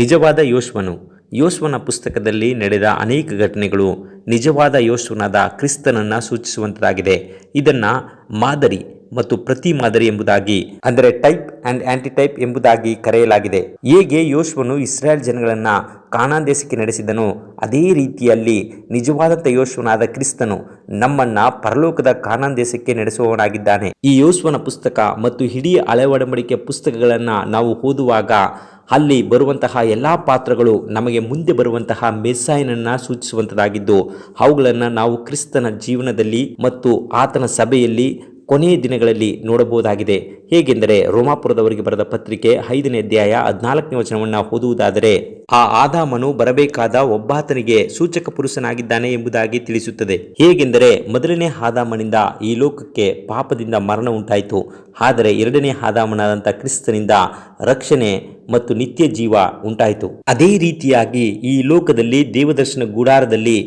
ನಿಜವಾದ ಯೋಶ್ವನು. ಯೋಶ್ವನ ಪುಸ್ತಕದಲ್ಲಿ ನಡೆದ ಅನೇಕ ಘಟನೆಗಳು ನಿಜವಾದ ಯೋಶ್ವನಾದ ಕ್ರಿಸ್ತನನ್ನು ಸೂಚಿಸುವಂತಾಗಿದೆ ಇದನ್ನು ಮಾದರಿ ಮತ್ತು ಪ್ರತಿ ಮಾದರಿ ಎಂಬುದಾಗಿ, ಅಂದರೆ ಟೈಪ್ ಅಂಡ್ ಆಂಟಿಟೈಪ್ ಎಂಬುದಾಗಿ ಕರೆಯಲಾಗಿದೆ. ಹೇಗೆ ಯೋಶ್ವನು ಇಸ್ರಾಯೇಲ್ ಜನಗಳನ್ನು ಕಾನಾನ್ ದೇಶಕ್ಕೆ ನಡೆಸಿದನು, ಅದೇ ರೀತಿಯಲ್ಲಿ ನಿಜವಾದಂಥ ಯೋಶ್ವನಾದ ಕ್ರಿಸ್ತನು ನಮ್ಮನ್ನ ಪರಲೋಕದ ಕಾನಾನ್ ದೇಶಕ್ಕೆ ನಡೆಸುವವನಾಗಿದ್ದಾನೆ. ಈ ಯೋಶ್ವನ ಪುಸ್ತಕ ಮತ್ತು ಹಿಡಿಯ ಹಳೆ ಒಡಂಬಡಿಕೆ ಪುಸ್ತಕಗಳನ್ನ ನಾವು ಓದುವಾಗ, ಅಲ್ಲಿ ಬರುವಂತಹ ಎಲ್ಲ ಪಾತ್ರಗಳು ನಮಗೆ ಮುಂದೆ ಬರುವಂತಹ ಮೆಸ್ಸಾಯನನ್ನು ಸೂಚಿಸುವಂಥದ್ದಾಗಿದ್ದು ಅವುಗಳನ್ನು ನಾವು ಕ್ರಿಸ್ತನ ಜೀವನದಲ್ಲಿ ಮತ್ತು ಆತನ ಸಭೆಯಲ್ಲಿ ಕೊನೆಯ ದಿನಗಳಲ್ಲಿ ನೋಡಬಹುದಾಗಿದೆ. ಹೇಗೆಂದರೆ ರೋಮಾಪುರದವರಿಗೆ ಬರೆದ ಪತ್ರಿಕೆ ಐದನೇ ಅಧ್ಯಾಯ ಹದಿನಾಲ್ಕನೇ ವಚನವನ್ನು ಓದುವುದಾದರೆ, ಆ ಆದಾಮನು ಬರಬೇಕಾದ ಒಬ್ಬಾತನಿಗೆ ಸೂಚಕ ಪುರುಷನಾಗಿದ್ದಾನೆ ಎಂಬುದಾಗಿ ತಿಳಿಸುತ್ತದೆ. ಹೇಗೆಂದರೆ ಮೊದಲನೇ ಆದಾಮನಿಂದ ಈ ಲೋಕಕ್ಕೆ ಪಾಪದಿಂದ ಮರಣ ಉಂಟಾಯಿತು. ಆದರೆ ಎರಡನೇ ಆದಾಮನಾದಂಥ ಕ್ರಿಸ್ತನಿಂದ ರಕ್ಷಣೆ ಮತ್ತು ನಿತ್ಯ ಜೀವ ಉಂಟಾಯಿತು. ಅದೇ ರೀತಿಯಾಗಿ ಈ ಲೋಕದಲ್ಲಿ ದೇವದರ್ಶನ ಗುಡಾರದಲ್ಲಿ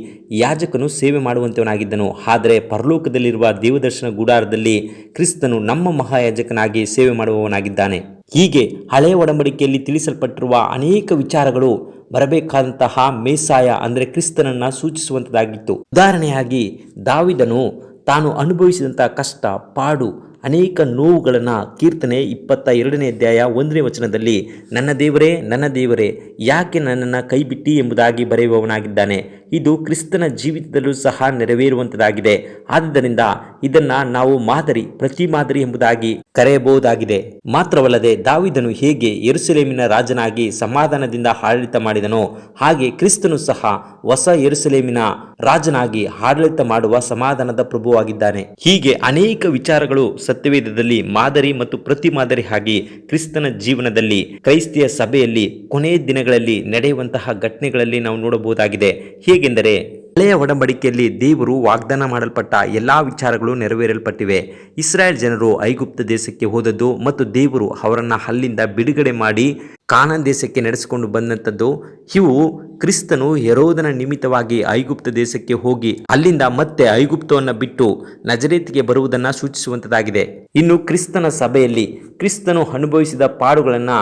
ಯಾಜಕನು ಸೇವೆ ಮಾಡುವಂತವನಾಗಿದ್ದನು. ಆದರೆ ಪರಲೋಕದಲ್ಲಿರುವ ದೇವದರ್ಶನ ಗುಡಾರದಲ್ಲಿ ಕ್ರಿಸ್ತನು ನಮ್ಮ ಮಹಾಯಾಜಕನಾಗಿ ಸೇವೆ ಮಾಡುವವನಾಗಿದ್ದಾನೆ. ಹೀಗೆ ಹಳೆಯ ಒಡಂಬಡಿಕೆಯಲ್ಲಿ ತಿಳಿಸಲ್ಪಟ್ಟಿರುವ ಅನೇಕ ವಿಚಾರಗಳು ಬರಬೇಕಾದಂತಹ ಮೇಸಾಯ ಅಂದರೆ ಕ್ರಿಸ್ತನನ್ನ ಸೂಚಿಸುವಂಥದ್ದಾಗಿತ್ತು ಉದಾಹರಣೆಯಾಗಿ ದಾವಿದನು ತಾನು ಅನುಭವಿಸಿದಂಥ ಕಷ್ಟ, ಪಾಡು ಅನೇಕ ನೋವುಗಳನ್ನು ಕೀರ್ತನೆ ಇಪ್ಪತ್ತ ಎರಡನೇ ಅಧ್ಯಾಯ ಒಂದನೇ ವಚನದಲ್ಲಿ, ನನ್ನ ದೇವರೇ ನನ್ನ ದೇವರೇ, ಯಾಕೆ ನನ್ನನ್ನು ಕೈಬಿಟ್ಟಿ ಎಂಬುದಾಗಿ ಬರೆಯುವವನಾಗಿದ್ದಾನೆ? ಇದು ಕ್ರಿಸ್ತನ ಜೀವಿತದಲ್ಲೂ ಸಹ ನೆರವೇರುವಂಥದ್ದಾಗಿದೆ ಆದ್ದರಿಂದ ಇದನ್ನ ನಾವು ಮಾದರಿ ಪ್ರತಿ ಮಾದರಿ ಎಂಬುದಾಗಿ ಕರೆಯಬಹುದಾಗಿದೆ. ಮಾತ್ರವಲ್ಲದೆ ದಾವಿದನು ಹೇಗೆ ಎರುಸಲೇಮಿನ ರಾಜನಾಗಿ ಸಮಾಧಾನದಿಂದ ಆಡಳಿತ ಮಾಡಿದನೋ, ಹಾಗೆ ಕ್ರಿಸ್ತನು ಸಹ ಹೊಸ ಎರುಸಲೇಮಿನ ರಾಜನಾಗಿ ಆಡಳಿತ ಮಾಡುವ ಸಮಾಧಾನದ ಪ್ರಭುವಾಗಿದ್ದಾನೆ. ಹೀಗೆ ಅನೇಕ ವಿಚಾರಗಳು ಸತ್ಯವೇದದಲ್ಲಿ ಮಾದರಿ ಮತ್ತು ಪ್ರತಿ ಮಾದರಿ ಆಗಿ ಕ್ರಿಸ್ತನ ಜೀವನದಲ್ಲಿ, ಕ್ರೈಸ್ತಿಯ ಸಭೆಯಲ್ಲಿ, ಕೊನೆಯ ದಿನಗಳಲ್ಲಿ ನಡೆಯುವಂತಹ ಘಟನೆಗಳಲ್ಲಿ ನಾವು ನೋಡಬಹುದಾಗಿದೆ. ಹೇಗೆಂದರೆ, ಹಳೆಯ ಒಡಂಬಡಿಕೆಯಲ್ಲಿ ದೇವರು ವಾಗ್ದಾನ ಮಾಡಲ್ಪಟ್ಟ ಎಲ್ಲಾ ವಿಚಾರಗಳು ನೆರವೇರಲ್ಪಟ್ಟಿವೆ. ಇಸ್ರಾಯೇಲ್ ಜನರು ಐಗುಪ್ತ ದೇಶಕ್ಕೆ ಹೋದದ್ದು ಮತ್ತು ದೇವರು ಅವರನ್ನ ಅಲ್ಲಿಂದ ಬಿಡುಗಡೆ ಮಾಡಿ ಕಾನನ್ ದೇಶಕ್ಕೆ ನಡೆಸಿಕೊಂಡು ಬಂದಂಥದ್ದು. ಇವು ಕ್ರಿಸ್ತನು ಹೆರೋದನ ನಿಮಿತ್ತವಾಗಿ ಐಗುಪ್ತ ದೇಶಕ್ಕೆ ಹೋಗಿ ಅಲ್ಲಿಂದ ಮತ್ತೆ ಐಗುಪ್ತವನ್ನು ಬಿಟ್ಟು ನಜರೇತಿಗೆ ಬರುವುದನ್ನು ಸೂಚಿಸುವಂತದಾಗಿದೆ. ಇನ್ನು ಕ್ರಿಸ್ತನ ಸಭೆಯಲ್ಲಿ ಕ್ರಿಸ್ತನು ಅನುಭವಿಸಿದ ಪಾಡುಗಳನ್ನು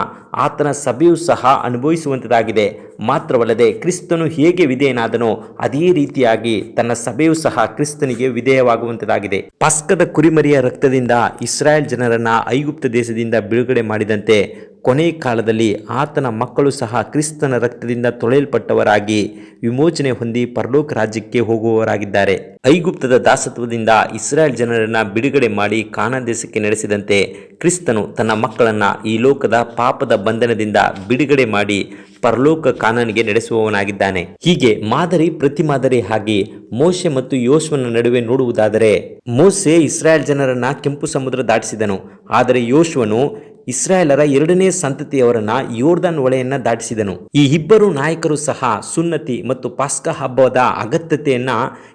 ಆತನ ಸಭೆಯೂ ಸಹ ಅನುಭವಿಸುವಂತದಾಗಿದೆ. ಮಾತ್ರವಲ್ಲದೆ ಕ್ರಿಸ್ತನು ಹೇಗೆ ವಿಧೇಯನಾದನೋ ಅದೇ ರೀತಿಯಾಗಿ ತನ್ನ ಸಭೆಯೂ ಸಹ ಕ್ರಿಸ್ತನಿಗೆ ವಿಧೇಯವಾಗುವಂತದಾಗಿದೆ. ಪಸ್ಕದ ಕುರಿಮರಿಯ ರಕ್ತದಿಂದ ಇಸ್ರಾಯೇಲ್ ಜನರನ್ನ ಐಗುಪ್ತ ದೇಶದಿಂದ ಬಿಡುಗಡೆ ಮಾಡಿದಂತೆ ಕೊನೆ ಕಾಲದಲ್ಲಿ ಆತನ ಮಕ್ಕಳು ಸಹ ಕ್ರಿಸ್ತನ ರಕ್ತದಿಂದ ತೊಳೆಯಲ್ಪಟ್ಟವರಾಗಿ ವಿಮೋಚನೆ ಹೊಂದಿ ಪರಲೋಕ ರಾಜ್ಯಕ್ಕೆ ಹೋಗುವವರಾಗಿದ್ದಾರೆ. ಐಗುಪ್ತದ ದಾಸತ್ವದಿಂದ ಇಸ್ರಾಯೇಲ್ ಜನರನ್ನು ಬಿಡುಗಡೆ ಮಾಡಿ ಕಾನಾನ್ ದೇಶಕ್ಕೆ ನಡೆಸಿದಂತೆ ಕ್ರಿಸ್ತನು ತನ್ನ ಮಕ್ಕಳನ್ನು ಈ ಲೋಕದ ಪಾಪದ ಬಂಧನದಿಂದ ಬಿಡುಗಡೆ ಮಾಡಿ ಪರಲೋಕ ಕಾನನಿಗೆ ನಡೆಸುವವನಾಗಿದ್ದಾನೆ. ಹೀಗೆ ಮಾದರಿ ಪ್ರತಿ ಮಾದರಿ ಹಾಗೆ ಮೋಶೆ ಮತ್ತು ಯೋಶ್ವನ ನಡುವೆ ನೋಡುವುದಾದರೆ ಮೋಸೆ ಇಸ್ರಾಯೇಲ್ ಜನರನ್ನ ಕೆಂಪು ಸಮುದ್ರ ದಾಟಿಸಿದನು. ಆದರೆ ಯೋಶ್ವನು ಇಸ್ರಾಯೇಲರ ಎರಡನೇ ಸಂತತಿಯವರನ್ನ ಯೋರ್ದನ್ ಒಳೆಯನ್ನ ದಾಟಿಸಿದನು. ಈ ಇಬ್ಬರು ನಾಯಕರು ಸಹ ಸುನ್ನತಿ ಮತ್ತು ಪಾಸ್ಕ ಹಬ್ಬದ ಅಗತ್ಯತೆಯನ್ನ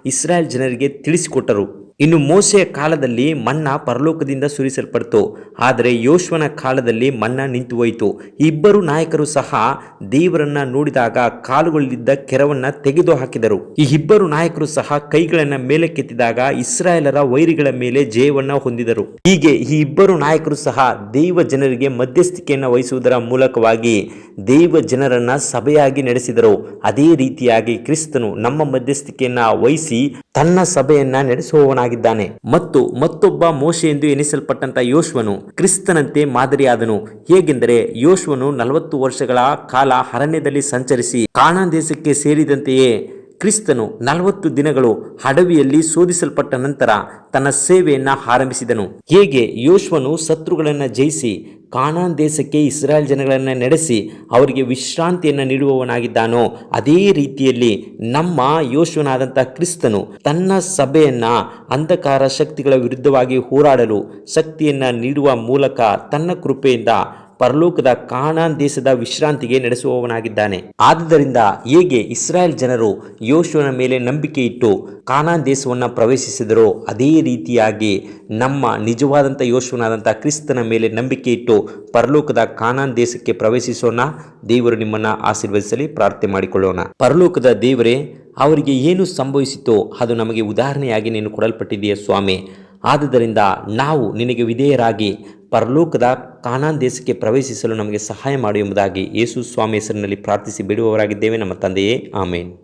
ಇಸ್ರಾಯೇಲ್ ಜನರಿಗೆ ತಿಳಿಸಿಕೊಟ್ಟರು. ಇನ್ನು ಮೋಸೆಯ ಕಾಲದಲ್ಲಿ ಮನ್ನಾ ಪರಲೋಕದಿಂದ ಸುರಿಸಲ್ಪಡ್ತು, ಆದರೆ ಯೋಶ್ವನ ಕಾಲದಲ್ಲಿ ಮಣ್ಣ ನಿಂತು ಹೋಯಿತು ಇಬ್ಬರು ನಾಯಕರು ಸಹ ದೇವರನ್ನ ನೋಡಿದಾಗ ಕಾಲುಗಳಲ್ಲಿದ್ದ ಕೆರವನ್ನ ತೆಗೆದು ಹಾಕಿದರು ಈ ಇಬ್ಬರು ನಾಯಕರು ಸಹ ಕೈಗಳನ್ನ ಮೇಲಕ್ಕೆತ್ತಿದಾಗ ಇಸ್ರಾಯೇಲರ ವೈರಿಗಳ ಮೇಲೆ ಜಯವನ್ನ ಹೊಂದಿದರು. ಹೀಗೆ ಈ ಇಬ್ಬರು ನಾಯಕರು ಸಹ ದೈವ ಜನರಿಗೆ ಮಧ್ಯಸ್ಥಿಕೆಯನ್ನು ವಹಿಸುವುದರ ಮೂಲಕವಾಗಿ ದೈವ ಜನರನ್ನ ಸಭೆಯಾಗಿ ನಡೆಸಿದರು. ಅದೇ ರೀತಿಯಾಗಿ ಕ್ರಿಸ್ತನು ನಮ್ಮ ಮಧ್ಯಸ್ಥಿಕೆಯನ್ನ ವಹಿಸಿ ತನ್ನ ಸಭೆಯನ್ನ ನಡೆಸುವವನಾಗಿದ್ದಾನೆ ಮತ್ತು ಮತ್ತೊಬ್ಬ ಮೋಶೆ ಎಂದು ಎನಿಸಲ್ಪಟ್ಟಂತ ಯೋಶ್ವನು ಕ್ರಿಸ್ತನಂತೆ ಮಾದರಿಯಾದನು. ಹೇಗೆಂದರೆ ಯೋಶ್ವನು ನಲವತ್ತು ವರ್ಷಗಳ ಕಾಲ ಅರಣ್ಯದಲ್ಲಿ ಸಂಚರಿಸಿ ಕಾನಾನ್ ದೇಶಕ್ಕೆ ಸೇರಿದಂತೆಯೇ ಕ್ರಿಸ್ತನು ನಲವತ್ತು ದಿನಗಳು ಹಡವಿಯಲ್ಲಿ ಶೋಧಿಸಲ್ಪಟ್ಟ ನಂತರ ತನ್ನ ಸೇವೆಯನ್ನು ಆರಂಭಿಸಿದನು. ಹೇಗೆ ಯೋಶ್ವನು ಶತ್ರುಗಳನ್ನು ಜಯಿಸಿ ಕಾನಾನ್ ದೇಶಕ್ಕೆ ಇಸ್ರಾಯೇಲ್ ಜನಗಳನ್ನು ನಡೆಸಿ ಅವರಿಗೆ ವಿಶ್ರಾಂತಿಯನ್ನು ನೀಡುವವನಾಗಿದ್ದಾನೋ, ಅದೇ ರೀತಿಯಲ್ಲಿ ನಮ್ಮ ಯೋಶ್ವನಾದಂಥ ಕ್ರಿಸ್ತನು ತನ್ನ ಸಭೆಯನ್ನ ಅಂಧಕಾರ ಶಕ್ತಿಗಳ ವಿರುದ್ಧವಾಗಿ ಹೋರಾಡಲು ಶಕ್ತಿಯನ್ನು ನೀಡುವ ಮೂಲಕ ತನ್ನ ಕೃಪೆಯಿಂದ ಪರಲೋಕದ ಕಾನಾನ್ ದೇಶದ ವಿಶ್ರಾಂತಿಗೆ ನಡೆಸುವವನಾಗಿದ್ದಾನೆ. ಆದುದರಿಂದ ಹೇಗೆ ಇಸ್ರಾಯೇಲ್ ಜನರು ಯೋಶುವನ ಮೇಲೆ ನಂಬಿಕೆ ಇಟ್ಟು ಕಾನಾನ್ ದೇಶವನ್ನು ಪ್ರವೇಶಿಸಿದರೋ ಅದೇ ರೀತಿಯಾಗಿ ನಮ್ಮ ನಿಜವಾದಂಥ ಯೋಶುವನಾದಂಥ ಕ್ರಿಸ್ತನ ಮೇಲೆ ನಂಬಿಕೆ ಇಟ್ಟು ಪರಲೋಕದ ಕಾನಾನ್ ದೇಶಕ್ಕೆ ಪ್ರವೇಶಿಸೋಣ. ದೇವರು ನಿಮ್ಮನ್ನು ಆಶೀರ್ವದಿಸಲಿ, ಪ್ರಾರ್ಥನೆ ಮಾಡಿಕೊಳ್ಳೋಣ. ಪರಲೋಕದ ದೇವರೇ, ಅವರಿಗೆ ಏನು ಸಂಭವಿಸಿತೋ ಅದು ನಮಗೆ ಉದಾಹರಣೆಯಾಗಿ ನೀನು ಕೊಡಲ್ಪಟ್ಟಿದೆಯೇ ಸ್ವಾಮಿ. ಆದುದರಿಂದ ನಾವು ನಿನಗೆ ವಿಧೇಯರಾಗಿ ಪರಲೋಕದ ಕಾನಾನ್ ದೇಶಕ್ಕೆ ಪ್ರವೇಶಿಸಲು ನಮಗೆ ಸಹಾಯ ಮಾಡು ಎಂಬುದಾಗಿ ಯೇಸು ಸ್ವಾಮಿ ಹೆಸರಿನಲ್ಲಿ ಪ್ರಾರ್ಥಿಸಿ ಬಿಡುವವರಾಗಿದ್ದೇವೆ. ನಮ್ಮ ತಂದೆಯೇ, ಆಮೇನ್.